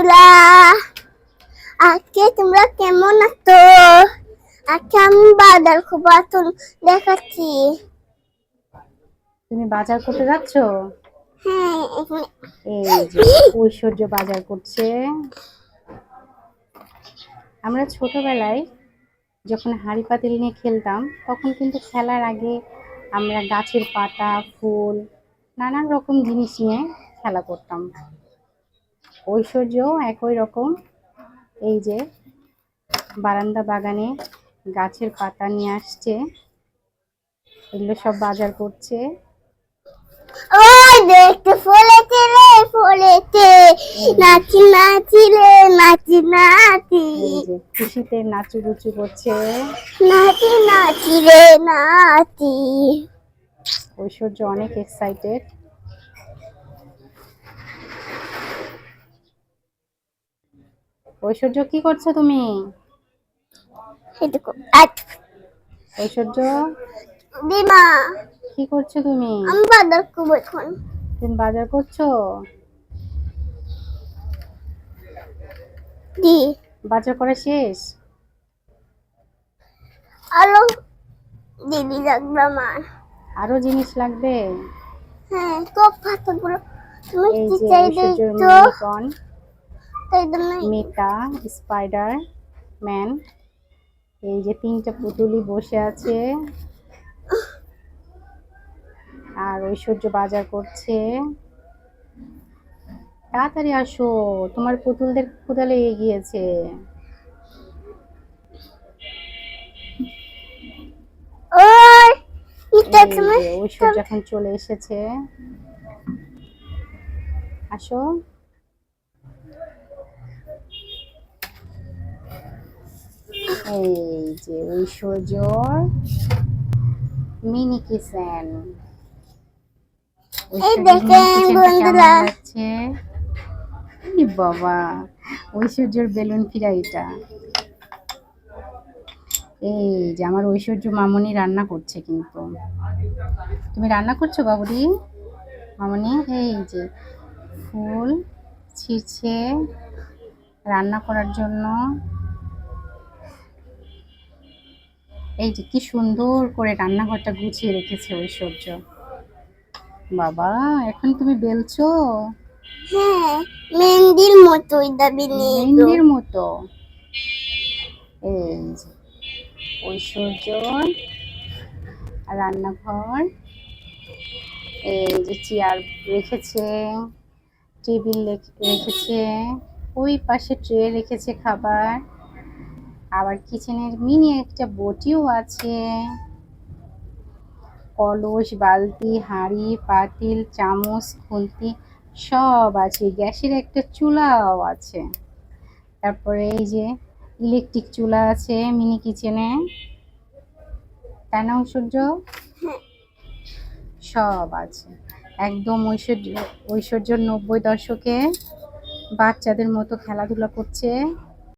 বন্ধুরা আজকে তোমরা কেমন আছো? আজকে আমি বাজার খুব আসুন দেখাচ্ছি। তুমি বাজার করতে যাচ্ছ? হ্যাঁ এই যে ঐশ্বর্য বাজার করছে। আমরা ছোটবেলায় যখন হাঁড়ি পাতিল নিয়ে খেলতাম তখন কিন্তু খেলার আগে আমরা গাছের পাতা ফুল নানান রকম জিনিস নিয়ে খেলা করতাম। ঐশ্বর্যও একই রকম। এই যে বারান্দা বাগানে গাছের পাতা নিয়ে আসছে। এগুলো সব বাজার করছে। ওই দেখতে ফলেছে রে ফলেছে। নাচি নাচি রে নাচি নাচি। খুশিতে নাচুগুচু করছে। নাচি নাচি রে নাচি। ঐশ্বর্য অনেক এক্সাইটেড ঐশ্বর্য কি করছ তুমি? ঐশ্বর্য? দিমা। কি করছ তুমি? আমি বাজার করব এখন। তুমি বাজার করছ? দি। বাজার করা শেষ? আলো দিদি লাগবে আমার। আরও জিনিস লাগবে? হ্যাঁ সব পাতাগুলো তুমি কি চাই মেটা স্পাইডার ম্যান এই যে তিনটা পুতুলি বসে আছে। আর ঐশ্বর্য বাজার করছে। তাড়াতাড়ি আসো তোমার পুতুলদের ক্ষুদা লেগে গিয়েছে ঐশ্বর্য এখন চলে এসেছে। আসো। এই যে ঐশ্বর্যর মিনি কিচেন এই দেখেন বন্ধুরা। বাবা ঐশ্বর্যর বেলুন ফিরা এটা এই যে আমার ঐশ্বর্য মামনি রান্না করছে কিন্তু। তুমি রান্না করছ বাবুরি? মামনি? এই যে ফুল ছিঁড়ছে। রান্না করার জন্য এই যে কি সুন্দর করে রান্নাঘরটা গুছিয়ে রেখেছে ঐশ্বর্য। বাবা এখন তুমি বেলছো? হ্যাঁ মেহেন্দির মতো এটা মেহেন্দির মতো? এই যে ঐশ্বর্য রান্নাঘর এই যে চেয়ার রেখেছে টেবিল রেখেছে ওই পাশে ট্রে রেখেছে খাবার। আবার কিচেনের মিনি একটা বটিও আছে। কলস, বালতি, হাঁড়ি, পাতিল, চামচ, খুন্তি সব আছে। গ্যাসের একটা চুলাও আছে। তারপরে এই যে ইলেকট্রিক চুলা আছে মিনি কিচেনে। তাই ঐশ্বর্য? সব আছে। একদম ঐশ্বর্য ঐশ্বর্য নব্বই দশকে বাচ্চাদের মতো খেলাধুলা করছে।